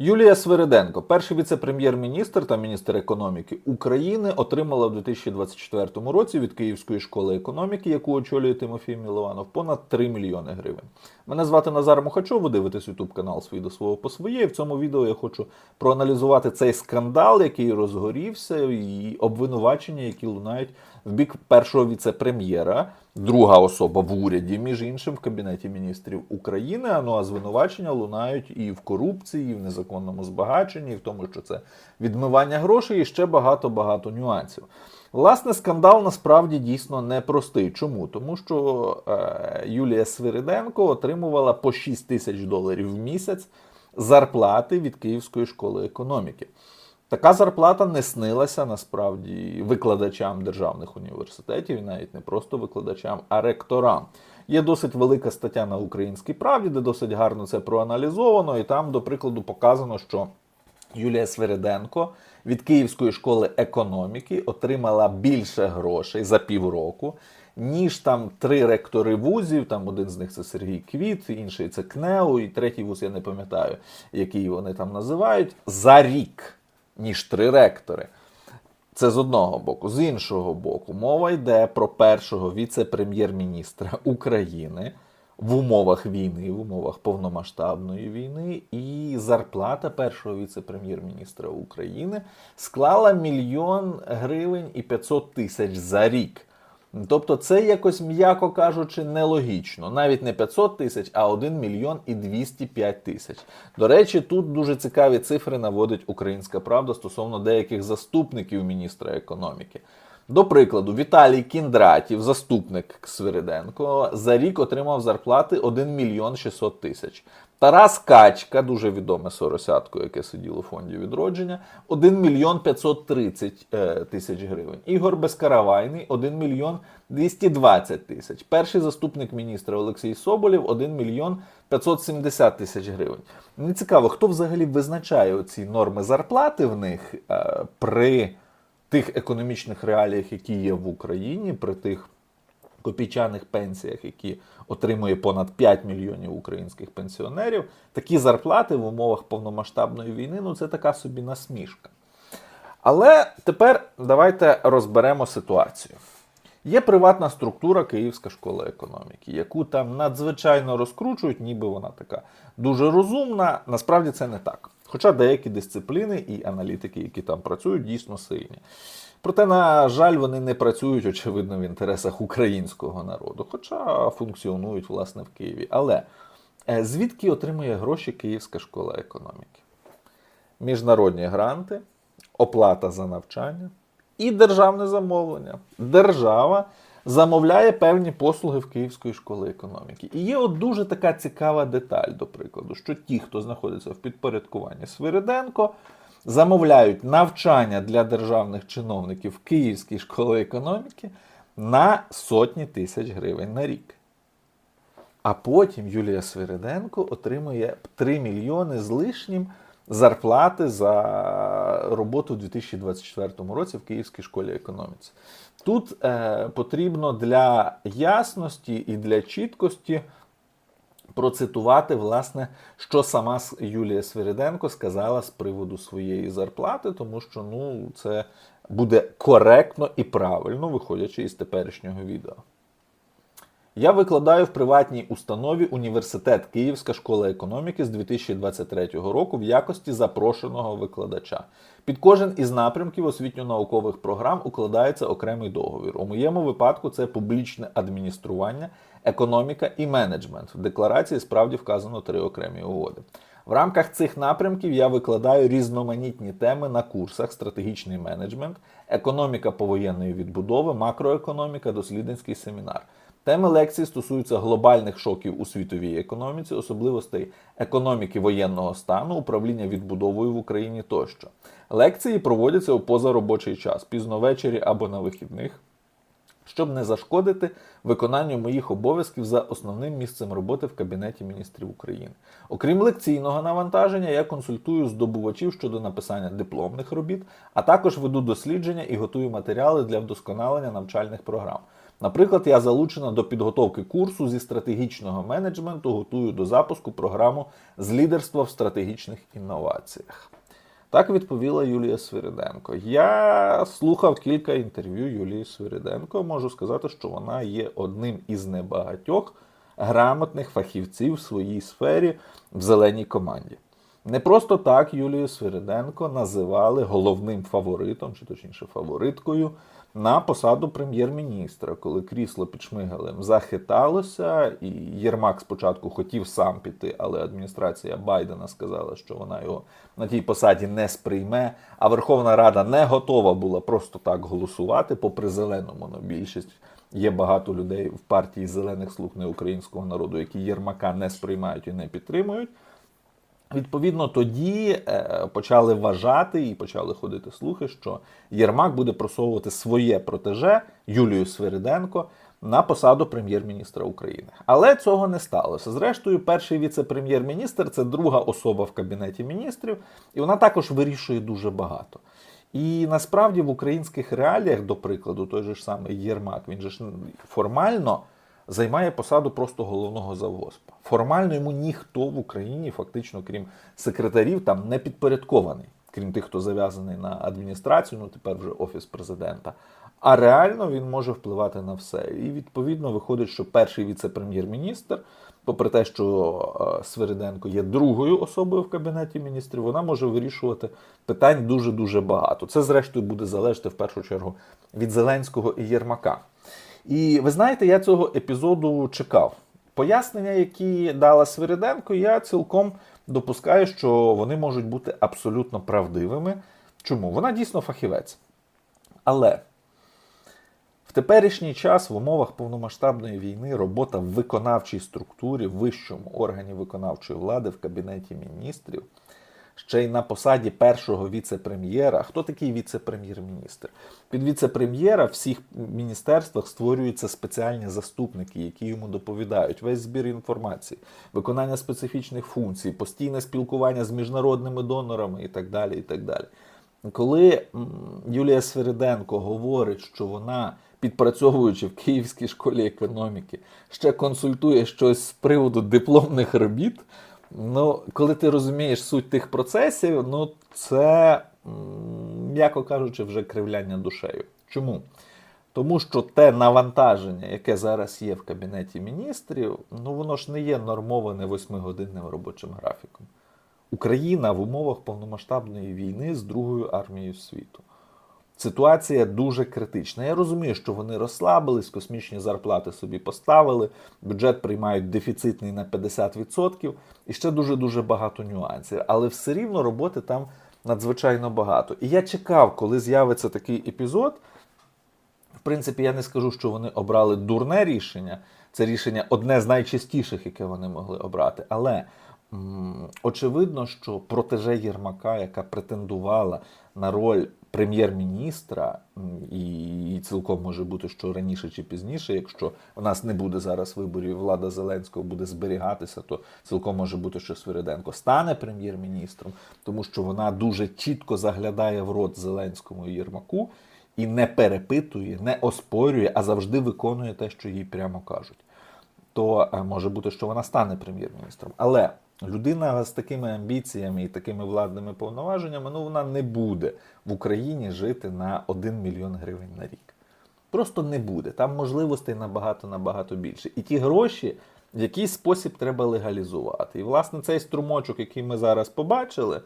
Юлія Свириденко, перший віце-прем'єр-міністр та міністр економіки України, отримала в 2024 році від Київської школи економіки, яку очолює Тимофій Мілованов, понад 3 мільйони гривень. Мене звати Назар Мухачов, ви дивитесь YouTube канал свій до свого по своє. В цьому відео я хочу проаналізувати цей скандал, який розгорівся, і обвинувачення, які лунають в бік першого віце-прем'єра, друга особа в уряді, між іншим в кабінеті міністрів України. Ну а звинувачення лунають і в корупції, і в незаконному збагаченні, і в тому, що це відмивання грошей, і ще багато багато нюансів. Власне, скандал насправді дійсно непростий. Чому? Тому що е, Юлія Свириденко отримувала по 6 тисяч доларів в місяць зарплати від Київської школи економіки. Така зарплата не снилася насправді викладачам державних університетів, і навіть не просто викладачам, а ректорам. Є досить велика стаття на українській правді, де досить гарно це проаналізовано, і там, до прикладу, показано, що Юлія Свириденко від Київської школи економіки отримала більше грошей за півроку, ніж там три ректори вузів. Там один з них це Сергій Квіт, інший це КНЕУ, і третій вуз я не пам'ятаю, який вони там називають, за рік, ніж три ректори. Це з одного боку. З іншого боку, мова йде про першого віце-прем'єр-міністра України в умовах війни, в умовах повномасштабної війни, і зарплата першого віце-прем'єр-міністра України склала мільйон гривень і 500 тисяч за рік. Тобто це якось, м'яко кажучи, нелогічно. Навіть не 500 тисяч, а 1 мільйон і 205 тисяч. До речі, тут дуже цікаві цифри наводить Українська Правда стосовно деяких заступників міністра економіки. До прикладу, Віталій Кіндратів, заступник Свириденко, за рік отримав зарплати 1 мільйон 600 тисяч. Тарас Качка, дуже відоме соросятко, яке сиділо у фонді відродження, 1 мільйон 530 е, тисяч гривень. Ігор Безкаравайний 1 мільйон 220 тисяч. Перший заступник міністра Олексій Соболєв 1 мільйон 570 тисяч гривень. Мені цікаво, хто взагалі визначає оці норми зарплати в них е, при тих економічних реаліях, які є в Україні, при тих копійчаних пенсіях, які отримує понад 5 мільйонів українських пенсіонерів, такі зарплати в умовах повномасштабної війни ну це така собі насмішка. Але тепер давайте розберемо ситуацію. Є приватна структура Київська школа економіки, яку там надзвичайно розкручують, ніби вона така дуже розумна. Насправді це не так. Хоча деякі дисципліни і аналітики, які там працюють, дійсно сильні. Проте, на жаль, вони не працюють, очевидно, в інтересах українського народу, хоча функціонують власне в Києві. Але е, звідки отримує гроші Київська школа економіки? Міжнародні гранти, оплата за навчання і державне замовлення. Держава замовляє певні послуги в Київської школи економіки. І є от дуже така цікава деталь, до прикладу, що ті, хто знаходиться в підпорядкуванні Свириденко, замовляють навчання для державних чиновників в Київській школі економіки на сотні тисяч гривень на рік. А потім Юлія Свириденко отримує 3 мільйони з лишнім зарплати за роботу у 2024 році в Київській школі економіці. Тут е, потрібно для ясності і для чіткості процитувати, власне, що сама Юлія Свириденко сказала з приводу своєї зарплати, тому що ну, це буде коректно і правильно, виходячи із теперішнього відео. Я викладаю в приватній установі університет Київська школа економіки з 2023 року в якості запрошеного викладача. Під кожен із напрямків освітньо-наукових програм укладається окремий договір. У моєму випадку це публічне адміністрування, економіка і менеджмент. В декларації справді вказано три окремі угоди. В рамках цих напрямків я викладаю різноманітні теми на курсах: стратегічний менеджмент, економіка повоєнної відбудови, макроекономіка, дослідницький семінар. Теми лекцій стосуються глобальних шоків у світовій економіці, особливостей економіки воєнного стану, управління відбудовою в Україні тощо. Лекції проводяться у позаробочий час, пізно ввечері або на вихідних, щоб не зашкодити виконанню моїх обов'язків за основним місцем роботи в Кабінеті міністрів України. Окрім лекційного навантаження, я консультую здобувачів щодо написання дипломних робіт, а також веду дослідження і готую матеріали для вдосконалення навчальних програм. Наприклад, я залучена до підготовки курсу зі стратегічного менеджменту, готую до запуску програму з лідерства в стратегічних інноваціях. Так відповіла Юлія Свириденко. Я слухав кілька інтерв'ю Юлії Свириденко. Можу сказати, що вона є одним із небагатьох грамотних фахівців в своїй сфері в зеленій команді. Не просто так Юлію Свириденко називали головним фаворитом, чи точніше фавориткою, на посаду прем'єр-міністра, коли крісло під Шмигалем захиталося, і Єрмак спочатку хотів сам піти, але адміністрація Байдена сказала, що вона його на тій посаді не сприйме. А Верховна Рада не готова була просто так голосувати, попри зелену монобільшість. Є багато людей в партії зелених слуг неукраїнського народу, які Єрмака не сприймають і не підтримують. Відповідно, тоді е, почали вважати і почали ходити слухи, що Єрмак буде просовувати своє протеже Юлію Свириденко на посаду прем'єр-міністра України. Але цього не сталося. Зрештою, перший віце-прем'єр-міністр це друга особа в кабінеті міністрів, і вона також вирішує дуже багато. І насправді в українських реаліях, до прикладу, той же ж самий Єрмак, він же ж формально займає посаду просто головного завгоспа. Формально йому ніхто в Україні, фактично, крім секретарів, там не підпорядкований, крім тих, хто зав'язаний на адміністрацію, ну тепер вже офіс президента. А реально він може впливати на все. І відповідно виходить, що перший віце-прем'єр-міністр, попри те, що е, Свириденко є другою особою в кабінеті міністрів, вона може вирішувати питань дуже дуже багато. Це, зрештою, буде залежати в першу чергу від Зеленського і Єрмака. І ви знаєте, я цього епізоду чекав. Пояснення, які дала Свириденко, я цілком допускаю, що вони можуть бути абсолютно правдивими. Чому? Вона дійсно фахівець. Але в теперішній час в умовах повномасштабної війни робота в виконавчій структурі, в вищому органі виконавчої влади в Кабінеті міністрів ще й на посаді першого віце-прем'єра. Хто такий віце-прем'єр-міністр? Під віце-прем'єра в всіх міністерствах створюються спеціальні заступники, які йому доповідають весь збір інформації, виконання специфічних функцій, постійне спілкування з міжнародними донорами і так далі. І так далі. Коли Юлія Свириденко говорить, що вона, підпрацьовуючи в Київській школі економіки, ще консультує щось з приводу дипломних робіт. Ну, коли ти розумієш суть тих процесів, ну це, м'яко кажучи, вже кривляння душею. Чому? Тому що те навантаження, яке зараз є в Кабінеті міністрів, ну воно ж не є нормоване восьмигодинним робочим графіком. Україна в умовах повномасштабної війни з Другою армією світу. Ситуація дуже критична. Я розумію, що вони розслабились, космічні зарплати собі поставили, бюджет приймають дефіцитний на 50% і ще дуже-дуже багато нюансів. Але все рівно роботи там надзвичайно багато. І я чекав, коли з'явиться такий епізод. В принципі, я не скажу, що вони обрали дурне рішення. Це рішення одне з найчастіших, яке вони могли обрати. Але м очевидно, що протеже Єрмака, яка претендувала на роль прем'єр-міністра, і цілком може бути, що раніше чи пізніше, якщо у нас не буде зараз виборів, влада Зеленського буде зберігатися, то цілком може бути, що Свириденко стане прем'єр-міністром, тому що вона дуже чітко заглядає в рот Зеленському і Єрмаку і не перепитує, не оспорює, а завжди виконує те, що їй прямо кажуть. То е, може бути, що вона стане прем'єр-міністром. Але Людина з такими амбіціями і такими владними повноваженнями, ну вона не буде в Україні жити на 1 мільйон гривень на рік. Просто не буде. Там можливостей набагато-набагато більше. І ті гроші в якийсь спосіб треба легалізувати. І, власне, цей струмочок, який ми зараз побачили,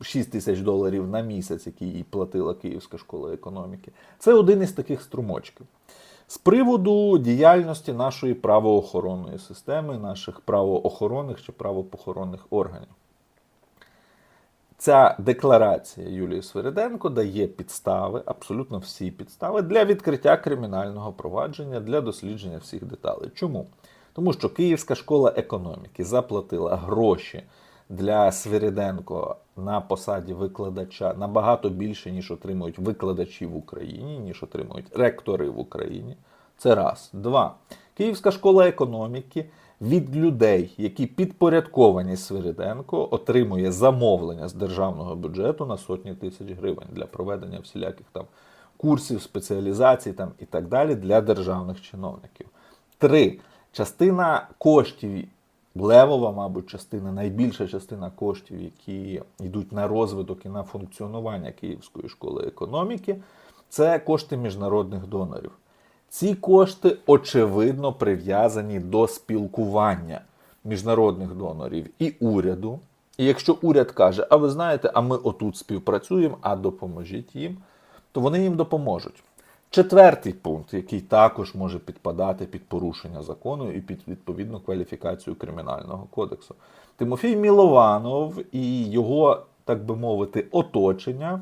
6 тисяч доларів на місяць, який їй платила Київська школа економіки, це один із таких струмочків. З приводу діяльності нашої правоохоронної системи, наших правоохоронних чи правопохоронних органів. Ця декларація Юлії Свириденко дає підстави, абсолютно всі підстави для відкриття кримінального провадження для дослідження всіх деталей. Чому? Тому що Київська школа економіки заплатила гроші для Свириденко на посаді викладача набагато більше, ніж отримують викладачі в Україні, ніж отримують ректори в Україні. Це раз. Два. Київська школа економіки від людей, які підпорядковані Свириденко, отримує замовлення з державного бюджету на сотні тисяч гривень для проведення всіляких там курсів, спеціалізацій там, і так далі для державних чиновників. Три. Частина коштів, левова, мабуть, частина, найбільша частина коштів, які йдуть на розвиток і на функціонування Київської школи економіки, це кошти міжнародних донорів. Ці кошти очевидно прив'язані до спілкування міжнародних донорів і уряду. І якщо уряд каже, а ви знаєте, а ми отут співпрацюємо, а допоможіть їм, то вони їм допоможуть. Четвертий пункт, який також може підпадати під порушення закону і під відповідну кваліфікацію кримінального кодексу. Тимофій Мілованов і його, так би мовити, оточення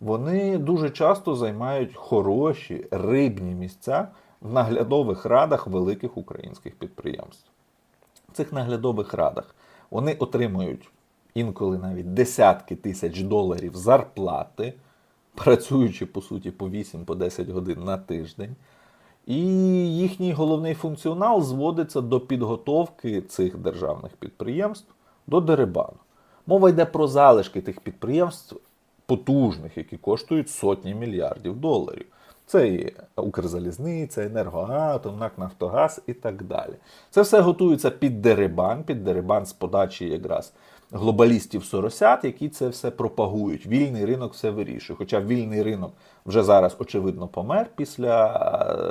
вони дуже часто займають хороші рибні місця в наглядових радах великих українських підприємств. В цих наглядових радах вони отримують інколи навіть десятки тисяч доларів зарплати, працюючи по суті по 8-10 годин на тиждень. І їхній головний функціонал зводиться до підготовки цих державних підприємств до дерибану. Мова йде про залишки тих підприємств потужних, які коштують сотні мільярдів доларів. Це і Укрзалізниця, Енергоатом, НАК Нафтогаз і так далі. Це все готується під дерибан, під дерибан з подачі якраз глобалістів соросят, які це все пропагують. Вільний ринок все вирішує. Хоча вільний ринок вже зараз очевидно помер після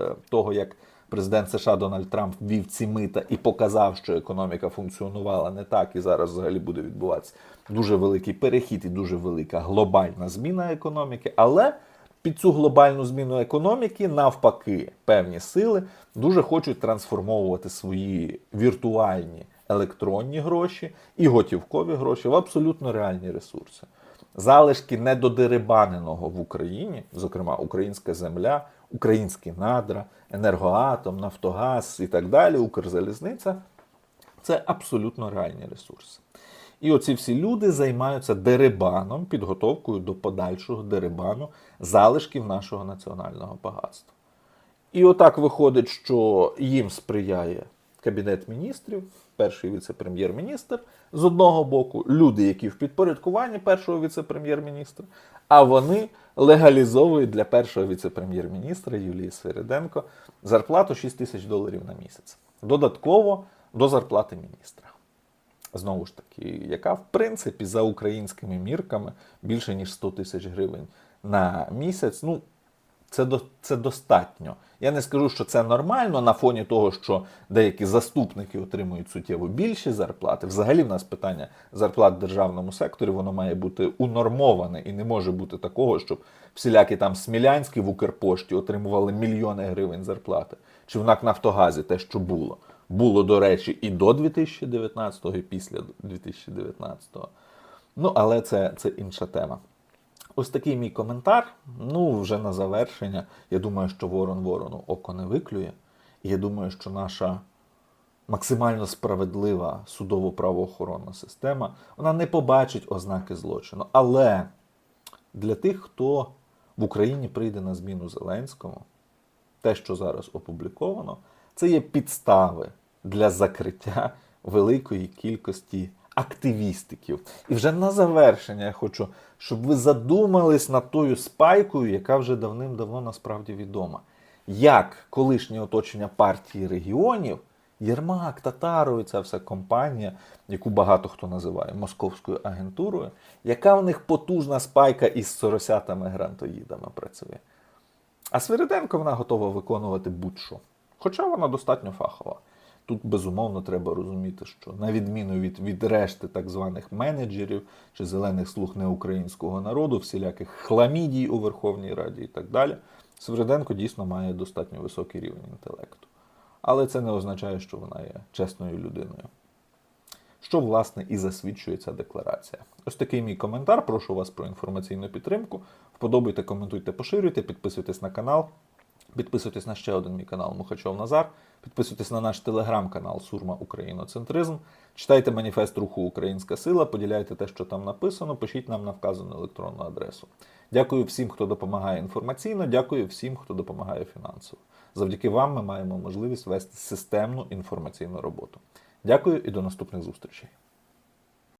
е, того, як президент США Дональд Трамп ввів ці мита і показав, що економіка функціонувала не так, і зараз взагалі буде відбуватися дуже великий перехід і дуже велика глобальна зміна економіки. Але під цю глобальну зміну економіки, навпаки, певні сили дуже хочуть трансформовувати свої віртуальні електронні гроші і готівкові гроші в абсолютно реальні ресурси. Залишки недодерибаненого в Україні, зокрема українська земля, українські надра, енергоатом, Нафтогаз і так далі, Укрзалізниця це абсолютно реальні ресурси. І оці всі люди займаються дерибаном, підготовкою до подальшого дерибану залишків нашого національного багатства. І отак виходить, що їм сприяє Кабінет міністрів, перший віце-прем'єр-міністр з одного боку, люди, які в підпорядкуванні першого віце-прем'єр-міністра, а вони легалізовують для першого віце-прем'єр-міністра Юлії Свириденко зарплату 6 тисяч доларів на місяць. Додатково до зарплати міністра. Знову ж таки, яка в принципі за українськими мірками більше ніж 100 тисяч гривень на місяць. Ну, це до це достатньо. Я не скажу, що це нормально на фоні того, що деякі заступники отримують суттєво більші зарплати. Взагалі, в нас питання зарплат в державному секторі, воно має бути унормоване і не може бути такого, щоб всілякі там смілянські в Укрпошті отримували мільйони гривень зарплати. Чи в НАК Нафтогазі те, що було. Було, до речі, і до 2019-го, і після 2019-го. Ну, але це, це інша тема. Ось такий мій коментар. Ну, вже на завершення. Я думаю, що Ворон Ворону око не виклює. І я думаю, що наша максимально справедлива судово-правоохоронна система вона не побачить ознаки злочину. Але для тих, хто в Україні прийде на зміну Зеленському, те, що зараз опубліковано, це є підстави для закриття великої кількості активістиків. І вже на завершення я хочу, щоб ви задумались над тою спайкою, яка вже давним-давно насправді відома. Як колишнє оточення партії регіонів, Єрмак, Татаров, і ця вся компанія, яку багато хто називає московською агентурою, яка в них потужна спайка із соросятами-грантоїдами працює. А Свириденко вона готова виконувати будь-що. Хоча вона достатньо фахова. Тут безумовно треба розуміти, що на відміну від від решти так званих менеджерів чи зелених слуг неукраїнського народу, всіляких хламідій у Верховній Раді і так далі, Свириденко дійсно має достатньо високий рівень інтелекту. Але це не означає, що вона є чесною людиною. Що, власне, і засвідчує ця декларація. Ось такий мій коментар. Прошу вас про інформаційну підтримку. Вподобайте, коментуйте, поширюйте, підписуйтесь на канал. Підписуйтесь на ще один мій канал Мухачов Назар. Підписуйтесь на наш телеграм-канал Сурма Україноцентризм. Читайте маніфест руху Українська Сила, поділяйте те, що там написано, пишіть нам на вказану електронну адресу. Дякую всім, хто допомагає інформаційно, дякую всім, хто допомагає фінансово. Завдяки вам ми маємо можливість вести системну інформаційну роботу. Дякую і до наступних зустрічей.